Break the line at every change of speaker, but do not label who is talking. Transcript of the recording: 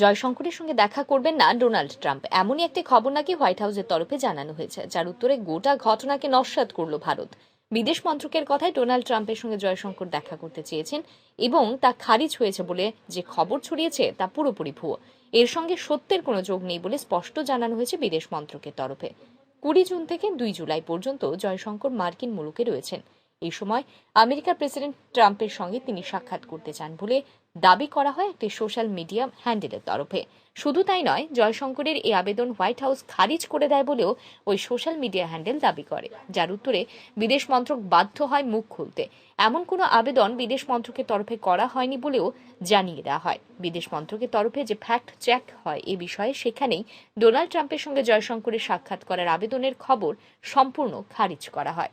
জয়শঙ্করের সঙ্গে দেখা করবেন না ডোনাল্ড ট্রাম্প। এমনই একটি খবর নাকি হোয়াইট হাউসের তরফে জানানো হয়েছে, যার উত্তরে গোটা ঘটনাকে নস্যাৎ করল ভারত। বিদেশ মন্ত্রকের কথায় ডোনাল্ড ট্রাম্পের সঙ্গে জয়শঙ্কর দেখা করতে চেয়েছেন এবং তা খারিজ হয়েছে বলে যে খবর ছড়িয়েছে তা পুরোপুরি ভুয়ো। এর সঙ্গে সত্যের কোনো যোগ নেই বলে স্পষ্ট জানানো হয়েছে বিদেশ মন্ত্রকের তরফে। কুড়ি জুন থেকে দুই জুলাই পর্যন্ত জয়শঙ্কর মার্কিন মুলুকে রয়েছেন। এই সময় আমেরিকার প্রেসিডেন্ট ট্রাম্পের সঙ্গে তিনি সাক্ষাৎ করতে চান বলে দাবি করা হয় একটি সোশ্যাল মিডিয়া হ্যান্ডেলের তরফে। শুধু তাই নয়, জয়শঙ্করের এই আবেদন হোয়াইট হাউস খারিজ করে দেয় বলেও ওই সোশ্যাল মিডিয়া হ্যান্ডেল দাবি করে, যার উত্তরে বিদেশ মন্ত্রক বাধ্য হয় মুখ খুলতে। এমন কোনো আবেদন বিদেশ মন্ত্রকের তরফে করা হয়নি বলেও জানিয়ে দেওয়া হয়। বিদেশ মন্ত্রকের তরফে যে ফ্যাক্ট চেক হয় এ বিষয়ে সেখানেই ডোনাল্ড ট্রাম্পের সঙ্গে জয়শঙ্করের সাক্ষাৎ করার আবেদনের খবর সম্পূর্ণ খারিজ করা হয়।